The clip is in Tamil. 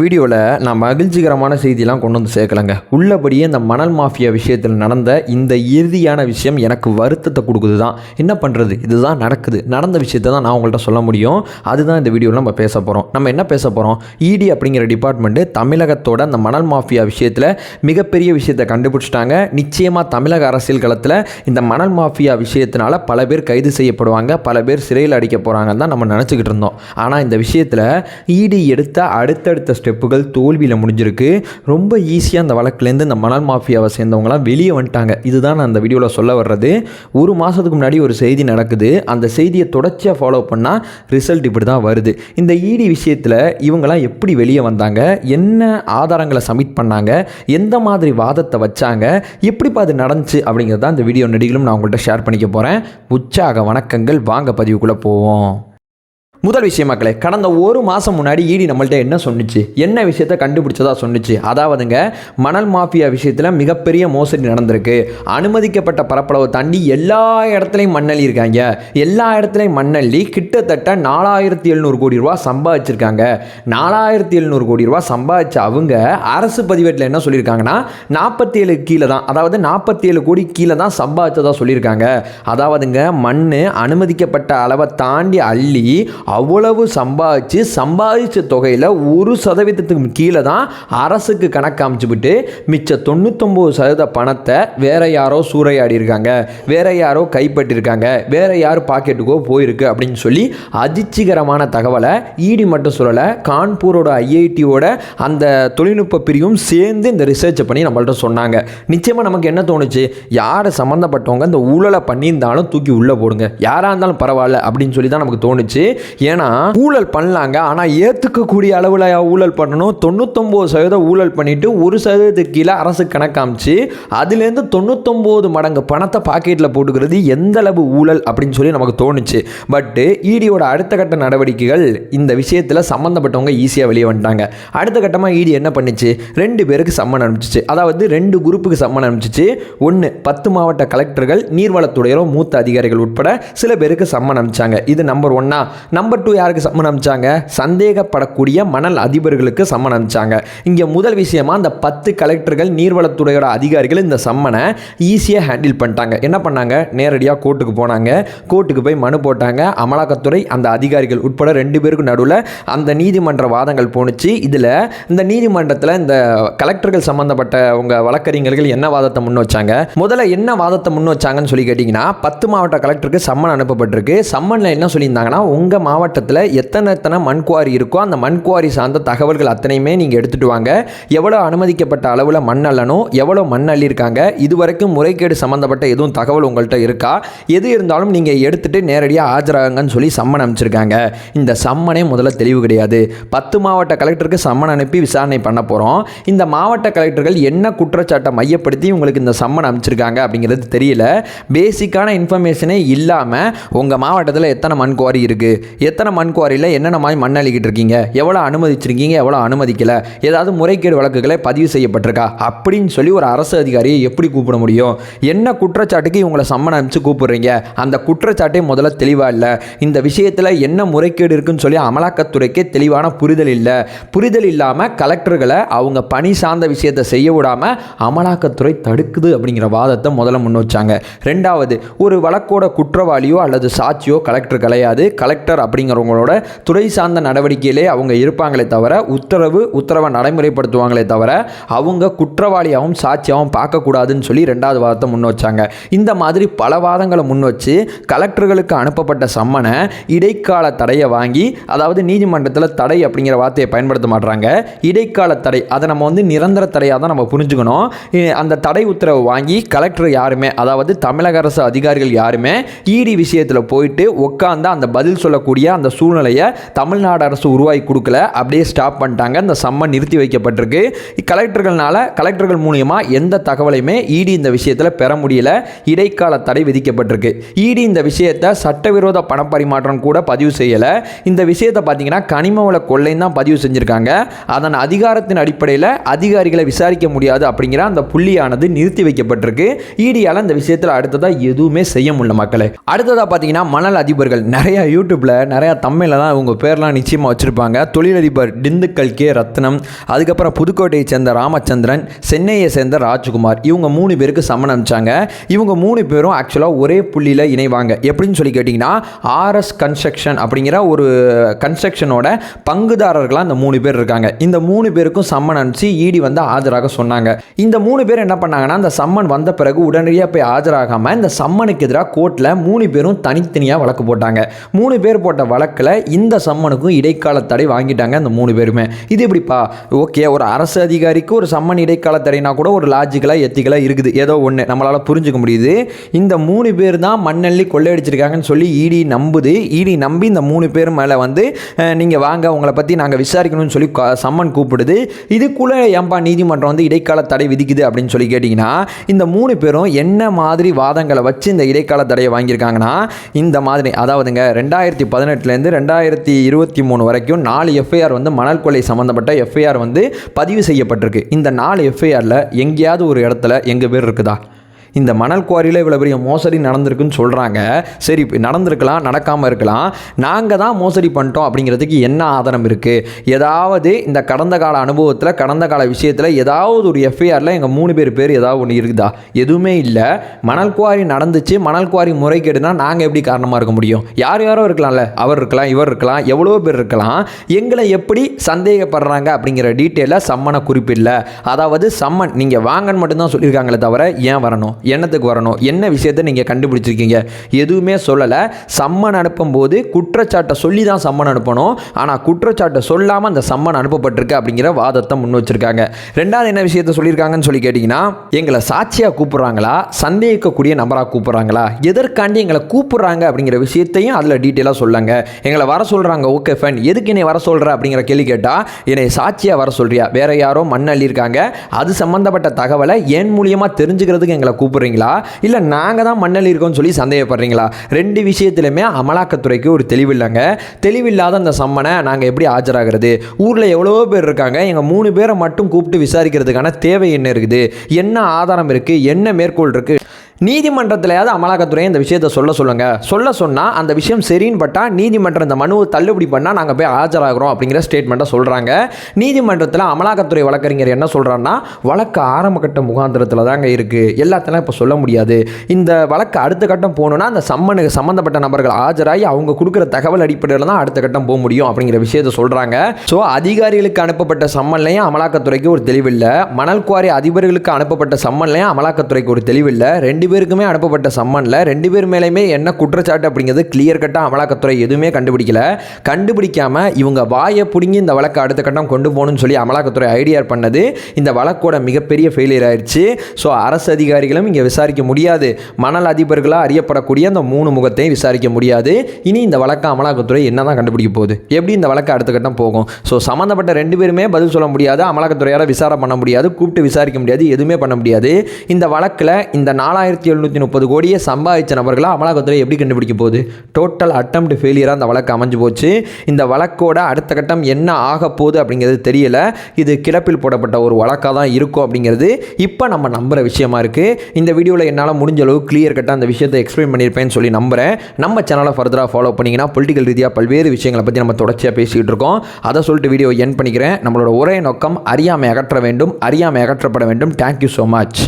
வீடியோவில் நான் மகிழ்ச்சிகரமான செய்தியெல்லாம் கொண்டு வந்து சேர்க்கலங்க. உள்ளபடியே இந்த மணல் மாஃபியா விஷயத்தில் நடந்த இந்த இறுதியான விஷயம் எனக்கு வருத்தத்தை கொடுக்குது தான் என்ன பண்ணுறது இதுதான் நடக்குது. நடந்த விஷயத்தை தான் நான் உங்கள்கிட்ட சொல்ல முடியும். அதுதான் இந்த வீடியோவில் நம்ம பேச போகிறோம் நம்ம என்ன பேச போகிறோம் இடி அப்படிங்கிற டிபார்ட்மெண்ட்டு தமிழகத்தோட அந்த மணல் மாஃபியா விஷயத்தில் மிகப்பெரிய விஷயத்தை கண்டுபிடிச்சிட்டாங்க. நிச்சயமாக தமிழக அரசியல் களத்தில் இந்த மணல் மாஃபியா விஷயத்தினால பல பேர் கைது செய்யப்படுவாங்க. பல பேர் சிறையில் அடிக்க போகிறாங்கன்னு தான் நம்ம நினச்சிக்கிட்டு இருந்தோம். ஆனால் இந்த விஷயத்தில் இடி எடுத்த அடுத்தடுத்த ஸ்டெப்புகள் தோல்வியில் முடிஞ்சிருக்கு. ரொம்ப ஈஸியாக அந்த வழக்குலேருந்து இந்த மணல் மாஃபியாவை சேர்ந்தவங்களாம் வெளியே வந்துட்டாங்க. இதுதான் நான் அந்த வீடியோவில் சொல்ல வர்றது. ஒரு மாதத்துக்கு முன்னாடி ஒரு செய்தி நடக்குது. அந்த செய்தியை தொடர்ச்சியாக ஃபாலோ பண்ணால் ரிசல்ட் இப்படி தான் வருது. இந்த இடி விஷயத்தில் இவங்களாம் எப்படி வெளியே வந்தாங்க? என்ன ஆதாரங்களை சப்மிட் பண்ணாங்க? எந்த மாதிரி வாதத்தை வச்சாங்க? எப்படிப்பா அது நடந்துச்சு? அப்படிங்கிறது தான் இந்த வீடியோ நடிகளும் நான் உங்கள்கிட்ட ஷேர் பண்ணிக்க போகிறேன் உற்சாக வணக்கங்கள். வாங்க பதிவுக்குள்ளே போவோம். முதல் விஷயம் மக்களே கடந்த ஒரு மாதம் முன்னாடி ஈடி நம்மள்ட்ட என்ன சொன்னுச்சு? என்ன விஷயத்த கண்டுபிடிச்சதா சொன்னுச்சு? அதாவதுங்க மணல் மாஃபியா விஷயத்தில் மிகப்பெரிய மோசடி நடந்திருக்கு. அனுமதிக்கப்பட்ட பரப்பளவை தாண்டி எல்லா இடத்துலையும் மண்ணள்ளி இருக்காங்க. எல்லா இடத்துலையும் மண்ணள்ளி கிட்டத்தட்ட நாலாயிரத்தி எழுநூறு கோடி ரூபா சம்பாதிச்சிருக்காங்க. நாலாயிரத்தி எழுநூறு கோடி ரூபா சம்பாதிச்ச அவங்க அரசு பதிவேட்டில் என்ன சொல்லியிருக்காங்கன்னா நாற்பத்தி ஏழு கீழே தான் அதாவது நாற்பத்தி ஏழு கோடி கீழே தான் சம்பாதிச்சதா சொல்லியிருக்காங்க. அதாவதுங்க மண் அனுமதிக்கப்பட்ட அளவை தாண்டி அள்ளி அவ்வளவு சம்பாதிச்சு சம்பாதிச்ச தொகையில் ஒரு சதவீதத்துக்கு கீழே தான் அரசுக்கு கணக்கு அமைச்சுவிட்டு மிச்ச தொண்ணூத்தொம்பது சதவீத பணத்தை வேற யாரோ சூறையாடி இருக்காங்க. வேற யாரோ கைப்பற்றிருக்காங்க. வேற யார் பாக்கெட்டுக்கோ போயிருக்கு அப்படின்னு சொல்லி அதிர்ச்சிகரமான தகவலை ஈடி மட்டும் சொல்லலை கான்பூரோட ஐஐடியோட அந்த தொழில்நுட்ப பிரிவும் சேர்ந்து இந்த ரிசர்ச்சை பண்ணி நம்மள்ட்ட சொன்னாங்க. நிச்சயமாக நமக்கு என்ன தோணுச்சு? யார் சம்மந்தப்பட்டவங்க இந்த ஊழலை பண்ணியிருந்தாலும் தூக்கி உள்ளே போடுங்க. யாராக இருந்தாலும் பரவாயில்ல அப்படின்னு சொல்லி தான் நமக்கு தோணுச்சு. ஏன்னா ஊழல் பண்ணலாங்க. ஆனால் ஏற்றுக்கக்கூடிய அளவில் ஊழல் பண்ணணும். தொண்ணூத்தொம்பது சதவீதம் ஊழல் பண்ணிட்டு ஒரு சதவீதத்துக்கு கீழே அரசு கணக்காமிச்சு அதுலேருந்து தொண்ணூத்தொம்பது மடங்கு பணத்தை பாக்கெட்டில் போட்டுக்கிறது எந்த அளவு ஊழல் அப்படின்னு சொல்லி நமக்கு தோணுச்சு. பட்டு ஈடியோட அடுத்த கட்ட நடவடிக்கைகள் இந்த விஷயத்தில் சம்மந்தப்பட்டவங்க ஈஸியாக வெளியே வந்துட்டாங்க. அடுத்த கட்டமாக ஈடி என்ன பண்ணிச்சு? ரெண்டு பேருக்கு சம்மன் அனுப்பிச்சிச்சு. அதாவது ரெண்டு குரூப்புக்கு சம்மன் அனுப்பிச்சிச்சு. ஒன்று பத்து மாவட்ட கலெக்டர்கள் நீர்வளத்துறையிலும் மூத்த அதிகாரிகள் உட்பட சில பேருக்கு சம்மன் அனுப்பிச்சாங்க. இது நம்பர் ஒன்னா நம்பர் டூ யாருக்கு சம்மன் அனுப்பிச்சாங்க சந்தேகப்படக்கூடிய மணல் அதிபர்களுக்கு சம்மன் அனுப்பிச்சாங்க இங்கே முதல் விஷயமா அந்த பத்து கலெக்டர்கள் நீர்வளத்துறையோட அதிகாரிகள் இந்த சம்மனை ஈஸியாக ஹேண்டில் பண்ணிட்டாங்க. என்ன பண்ணாங்க? நேரடியாக கோர்ட்டுக்கு போனாங்க. கோர்ட்டுக்கு போய் மனு போட்டாங்க. அமலாக்கத்துறை அந்த அதிகாரிகள் உட்பட ரெண்டு பேருக்கு நடுவில் அந்த நீதிமன்ற வாதங்கள் போணுச்சு. இதில் இந்த நீதிமன்றத்தில் இந்த கலெக்டர்கள் சம்மந்தப்பட்ட உங்கள் வழக்கறிஞர்கள் என்ன வாதத்தை முன் வச்சாங்க? முதல்ல என்ன வாதத்தை முன் வச்சாங்கன்னு சொல்லி கேட்டிங்கன்னா பத்து மாவட்ட கலெக்டருக்கு சம்மன் அனுப்பப்பட்டிருக்கு. சம்மனில் என்ன சொல்லியிருந்தாங்கன்னா உங்கள் மாவட்டத்தில் எத்தனை எத்தனை மண் குவாரி இருக்கோ அந்த மண் குவாரி சார்ந்த தகவல்கள் அத்தனையுமே நீங்கள் எடுத்துகிட்டு வாங்க. எவ்வளோ அனுமதிக்கப்பட்ட அளவில் மண் அள்ளணும் எவ்வளோ மண் அள்ளியிருக்காங்க இதுவரைக்கும் முறைகேடு சம்மந்தப்பட்ட எதுவும் தகவல் உங்கள்கிட்ட இருக்கா? எது இருந்தாலும் நீங்கள் எடுத்துகிட்டு நேரடியாக ஆஜராகுங்கன்னு சொல்லி சம்மன் அனுப்பிச்சிருக்காங்க. இந்த சம்மனே முதல்ல தெளிவு கிடையாது. பத்து மாவட்ட கலெக்டருக்கு சம்மன் அனுப்பி விசாரணை பண்ண போகிறோம் இந்த மாவட்ட கலெக்டர்கள் என்ன குற்றச்சாட்டை மையப்படுத்தி உங்களுக்கு இந்த சம்மன் அனுப்பிச்சிருக்காங்க அப்படிங்கிறது தெரியல. பேசிக்கான இன்ஃபர்மேஷனே இல்லாமல் உங்கள் மாவட்டத்தில் எத்தனை மண் குவாரி இருக்குது எத்தனை மண் குவாரியில் என்னென்ன மாதிரி மண் அள்ளிக்கிட்டு இருக்கீங்க? எவ்வளோ அனுமதிச்சிருக்கீங்க? எவ்வளோ அனுமதிக்கலை? ஏதாவது முறைகேடு வழக்குகளை பதிவு செய்யப்பட்டிருக்கா? அப்படின்னு சொல்லி ஒரு அரசு அதிகாரியை எப்படி கூப்பிட முடியும்? என்ன குற்றச்சாட்டுக்கு இவங்களை சம்மன் அனுப்பிச்சு கூப்பிடுறீங்க? அந்த குற்றச்சாட்டே முதல்ல தெளிவாக இல்லை. இந்த விஷயத்தில் என்ன முறைகேடு இருக்குன்னு சொல்லி அமலாக்கத்துறைக்கே தெளிவான புரிதல் இல்லை. புரிதல் இல்லாமல் கலெக்டர்களை அவங்க பணி சார்ந்த விஷயத்தை செய்ய விடாமல் அமலாக்கத்துறை தடுக்குது அப்படிங்கிற வாதத்தை முதல்ல முன் வச்சாங்க. ரெண்டாவது ஒரு வழக்கோட குற்றவாளியோ அல்லது சாட்சியோ கலெக்டர் கிடையாது. கலெக்டர் அப்படிங்கிறவங்களோட துறை சார்ந்த நடவடிக்கையிலே அவங்க இருப்பாங்களே தவிர உத்தரவு உத்தரவை நடைமுறைப்படுத்துவாங்களே தவிர அவங்க குற்றவாளியாகவும் சாட்சியாகவும் பார்க்கக்கூடாதுன்னு சொல்லி ரெண்டாவது வாதத்தை முன் வச்சாங்க. இந்த மாதிரி பல வாதங்களை முன் வச்சு கலெக்டர்களுக்கு அனுப்பப்பட்ட சம்மனை இடைக்கால தடையை வாங்கி அதாவது நீதிமன்றத்தில் தடை அப்படிங்கிற வார்த்தையை பயன்படுத்த மாட்றாங்க. இடைக்கால தடை அதை நம்ம வந்து நிரந்தர தடையாக தான் நம்ம புரிஞ்சுக்கணும். அந்த தடை உத்தரவு வாங்கி கலெக்டர் யாருமே அதாவது தமிழக அரசு அதிகாரிகள் யாருமே இடி விஷயத்தில் போயிட்டு உட்காந்து அந்த பதில் சொல்லக்கூடிய அந்த சூழ்நிலையை தமிழ்நாடு அரசு உருவாக்கி கொடுக்கல. அப்படியே ஸ்டாப் பண்ணிட்டாங்க. இந்த சம்மன் நிறுத்தி வைக்கப்பட்டிருக்கு. கலெக்டர்கள்னால கலெக்டர்கள் மூலியமா எந்த தகவலையுமே இடி இந்த விஷயத்தில் பெற முடியல. இடைக்கால தடை விதிக்கப்பட்டிருக்கு. இடி இந்த விஷயத்தை சட்டவிரோத பணப்பரிமாற்றம் கூட பதிவு செய்யலை. இந்த விஷயத்தை பார்த்தீங்கன்னா கனிம வள கொள்ளைன்னு தான் பதிவு செஞ்சுருக்காங்க. அதன் அதிகாரத்தின் அடிப்படையில் அதிகாரிகளை விசாரிக்க முடியாது அப்படிங்கிற அந்த புள்ளியானது நிறுத்தி வைக்கப்பட்டிருக்கு. இடியால் இந்த விஷயத்தில் அடுத்ததாக எதுவுமே செய்ய முடியல மக்களை. அடுத்ததாக பார்த்தீங்கன்னா மணல் அதிபர்கள். நிறைய யூடியூப்பில் நிறையா தமிழில் தான் இவங்க பேர்லாம் நிச்சயமாக வச்சுருப்பாங்க. தொழிலதிபர் திண்டுக்கல் கே. ரத்னம் அதுக்கப்புறம் புதுக்கோட்டையை சேர்ந்த ராமச்சந்திரன் சென்னையை சேர்ந்த ராஜ்குமார். இவங்க மூணு பேருக்கு சம்மன் அனுப்பிச்சாங்க. இவங்க மூணு பேரும் ஆக்சுவலாக ஒரே புள்ளியில் இணைவாங்க. எப்படின்னு சொல்லி கேட்டிங்கன்னா ஆர்எஸ் கன்ஸ்ட்ரக்ஷன் அப்படிங்கிற ஒரு கன்ஸ்ட்ரக்ஷனோட பங்குதாரர்களாக இந்த மூணு பேர் இருக்காங்க. இந்த மூணு பேருக்கும் சம்மன் அனுப்பிச்சு ஈடி வந்து ஆஜராக சொன்னாங்க. இந்த மூணு பேர் என்ன பண்ணாங்கன்னா அந்த சம்மன் வந்த பிறகு உடனடியாக போய் ஆஜராகாமல் இந்த சம்மனுக்கு எதிராக கோர்ட்டில் மூணு பேரும் தனித்தனியாக வழக்கு போட்டாங்க. மூணு பேர் போட்ட வழக்கில் இந்த சம்மனுக்கும் இடைக்கால தடை வாங்கிட்டாங்க அந்த மூணு பேருமே. இது எப்படிப்பா? ஓகே ஒரு அரசு அதிகாரிக்கு ஒரு சம்மன் இடைக்கால தடைனா கூட ஒரு லாஜிக்கலாக எத்திக்கலாக இருக்குது. ஏதோ ஒன்று நம்மளால் புரிஞ்சுக்க முடியுது. இந்த மூணு பேர் தான் மண்ணள்ளி கொள்ளையடிச்சிருக்காங்கன்னு சொல்லி இடி நம்புது. இடி நம்பி இந்த மூணு பேர் மேலே வந்து நீங்கள் வாங்க உங்களை பற்றி நாங்கள் விசாரிக்கணும்னு சொல்லி சம்மன் கூப்பிடுது. இதுக்குள்ளே ஏன்பா நீதிமன்றம் வந்து இடைக்கால தடை விதிக்குது அப்படின்னு சொல்லி கேட்டிங்கன்னா இந்த மூணு பேரும் என்ன மாதிரி வாதங்களை வச்சு இந்த இடைக்கால தடையை வாங்கியிருக்காங்கன்னா இந்த மாதிரி அதாவதுங்க ரெண்டாயிரத்தி பதினெட்டு பதினெட்டுலேருந்து ரெண்டாயிரத்தி இருபத்தி மூணு வரைக்கும் நாலு எஃப்ஐஆர் வந்து மணல் கொலை சம்மந்தப்பட்ட எஃப்ஐஆர் வந்து பதிவு செய்யப்பட்டிருக்கு. இந்த நாலு எஃப்ஐஆரில் எங்கேயாவது ஒரு இடத்துல எங்கள் பேர் இருக்குதா? இந்த மணல் குவாரியில் இவ்வளோ பெரிய மோசடி நடந்திருக்குன்னு சொல்கிறாங்க சரி நடந்திருக்கலாம் நடக்காமல் இருக்கலாம். நாங்கள் தான் மோசடி பண்ணிட்டோம் அப்படிங்கிறதுக்கு என்ன ஆதாரம் இருக்குது ஏதாவது இந்த கடந்த கால அனுபவத்தில் கடந்த கால விஷயத்தில் ஏதாவது ஒரு எஃப்ஐஆரில் எங்கள் மூணு பேர் பேர் ஏதாவது ஒன்று இருக்குதா? எதுவுமே இல்லை. மணல் குவாரி நடந்துச்சு. மணல் குவாரி முறைகேடுனா நாங்கள் எப்படி காரணமாக இருக்க முடியும்? யார் யாரோ இருக்கலாம்ல. அவர் இருக்கலாம் இவர் இருக்கலாம் எவ்வளோ பேர் இருக்கலாம். எங்களை எப்படி சந்தேகப்படுறாங்க அப்படிங்கிற டீட்டெயிலில் சம்மனை குறிப்பிடல அதாவது சம்மன் நீங்கள் வாங்கன்னு மட்டும்தான் சொல்லியிருக்காங்களே தவிர ஏன் வரணும்? என்னத்துக்கு வரணும்? என்ன விஷயத்தை நீங்கள் கண்டுபிடிச்சிருக்கீங்க? எதுவுமே சொல்லலை. சம்மன் அனுப்பும்போது குற்றச்சாட்டை சொல்லி தான் சம்மன் அனுப்பணும். ஆனால் குற்றச்சாட்டை சொல்லாமல் அந்த சம்மன் அனுப்பப்பட்டிருக்கு அப்படிங்கிற வாதத்தை முன் வச்சிருக்காங்க. ரெண்டாவது என்ன விஷயத்த சொல்லியிருக்காங்கன்னு சொல்லி கேட்டிங்கன்னா எங்களை சாட்சியாக கூப்பிட்றாங்களா? சந்தேகிக்கக்கூடிய நபராக கூப்பிட்றாங்களா? எதற்காண்டி எங்களை கூப்பிட்றாங்க அப்படிங்கிற விஷயத்தையும் அதில் டீட்டெயிலாக சொல்லுங்க. எங்களை வர சொல்கிறாங்க ஓகே ஃபைன். எதுக்கு என்னை வர சொல்கிற அப்படிங்கிற கேள்வி கேட்டால் என்னை சாட்சியாக வர சொல்கிறியா வேறு யாரோ மண் அள்ளியிருக்காங்க அது சம்மந்தப்பட்ட தகவலை என் மூலியமாக தெரிஞ்சுக்கிறதுக்கு எங்களை கூப்பிடுறீங்களா? இல்லை நாங்கள் தான் மண் இருக்கோம்னு சொல்லி சந்தேகப்படுறீங்களா? ரெண்டு விஷயத்திலுமே அமலாக்கத்துறைக்கு ஒரு தெளிவில்லைங்க. தெளிவில்லாத அந்த சம்மனை நாங்கள் எப்படி ஆஜராகிறது? ஊரில் எவ்வளோ பேர் இருக்காங்க. எங்கள் மூணு பேரை மட்டும் கூப்பிட்டு விசாரிக்கிறதுக்கான தேவை என்ன இருக்குது? என்ன ஆதாரம் இருக்குது என்ன மேற்கோள் இருக்குது நீதிமன்றத்திலையாவது அமலாக்கத்துறையை இந்த விஷயத்தை சொல்ல சொல்லுங்கள் சொல்ல சொன்னால் அந்த விஷயம் சரின்னு பட்டால் நீதிமன்றம் இந்த மனுவை தள்ளுபடி பண்ணால் நாங்கள் போய் ஆஜராகிறோம் அப்படிங்கிற ஸ்டேட்மெண்ட்டை சொல்கிறாங்க நீதிமன்றத்தில் அமலாக்கத்துறை வழக்கறிஞர் என்ன சொல்கிறான்னா வழக்கு ஆரம்ப கட்ட முகாந்திரத்தில் தாங்க இருக்குது எல்லாத்தெல்லாம் இப்போ சொல்ல முடியாது. இந்த வழக்கு அடுத்த கட்டம் போகணுன்னா அந்த சம்மனுக்கு சம்மந்தப்பட்ட நபர்கள் ஆஜராகி அவங்க கொடுக்குற தகவல் அடிப்படையில் தான் அடுத்த கட்டம் போக முடியும் அப்படிங்கிற விஷயத்தை சொல்கிறாங்க ஸோ அதிகாரிகளுக்கு அனுப்பப்பட்ட சம்மன்லையும் அமலாக்கத்துறைக்கு ஒரு தெளிவில்லை. மணல் குவாரி அதிபர்களுக்கு அனுப்பப்பட்ட சம்மன்லையும் அமலாக்கத்துறைக்கு ஒரு தெளிவில்லை. ரெண்டு பேருக்குமே அனுப்பப்பட்ட சம்மனில் ரெண்டு பேர் மேலேயுமே என்ன குற்றச்சாட்டு அப்படிங்கிறது கிளியர் கட்டாக அமலாக்கத்துறை எதுவுமே கண்டுபிடிக்கல. கண்டுபிடிக்காமல் இவங்க வாயை பிடுங்கி இந்த வழக்கை அடுத்த கட்டம் கொண்டு போகணும்னு சொல்லி அமலாக்கத்துறை ஐடியா பண்ணது. இந்த வழக்கோட மிகப்பெரிய ஃபெயிலியர் ஆயிடுச்சு ஸோ அரசு அதிகாரிகளும் இங்கே விசாரிக்க முடியாது. மணல் அதிபர்களாக அறியப்படக்கூடிய அந்த மூணு முகத்தையும் விசாரிக்க முடியாது. இனி இந்த வழக்கை அமலாக்கத்துறை என்ன தான் கண்டுபிடிக்க போகுது? எப்படி இந்த வழக்கு அடுத்த கட்டம் போகும்? ஸோ சம்மந்தப்பட்ட ரெண்டு பேருமே பதில் சொல்ல முடியாது. அமலாக்கத்துறையால் விசாரணை பண்ண முடியாது. கூப்பிட்டு விசாரிக்க முடியாது. எதுவுமே பண்ண முடியாது. இந்த வழக்கில் இந்த நாலாயிரத்தி எழுநூற்றி முப்பது கோடியை சம்பாதிச்ச நபர்களை அமலாக்கத்துறை எப்படி கண்டுபிடிக்க போகுது? டோட்டல் அட்டம் ஃபெயிலியராக அந்த வழக்கு அமைஞ்சு போச்சு. இந்த வழக்கோட அடுத்த கட்டம் என்ன ஆக போகுது அப்படிங்கிறது தெரியல. இது கிடப்பில் போடப்பட்ட ஒரு வழக்காக தான் இருக்கும் அப்படிங்கிறது இப்போ நம்ம நம்புகிற விஷயமா இருக்குது இந்த வீடியோவில் என்னால் முடிஞ்ச அளவு கிளியர் கட்டாக அந்த விஷயத்தை எக்ஸ்பிளைன் பண்ணியிருப்பேன்னு சொல்லி நம்புகிறேன் நம்ம சேனலை ஃபர்தராக ஃபாலோ பண்ணிங்கன்னா பொலிட்டிக்கல் ரீதியாக பல்வேறு விஷயங்களை பற்றி நம்ம தொடர்ச்சியாக பேசிகிட்டு இருக்கோம். அதை சொல்லிட்டு வீடியோ என் பண்ணிக்கிறேன். நம்மளோட ஒரே நோக்கம் அறியாமை அகற்ற வேண்டும். அறியாமை அகற்றப்பட வேண்டும். Thank you so much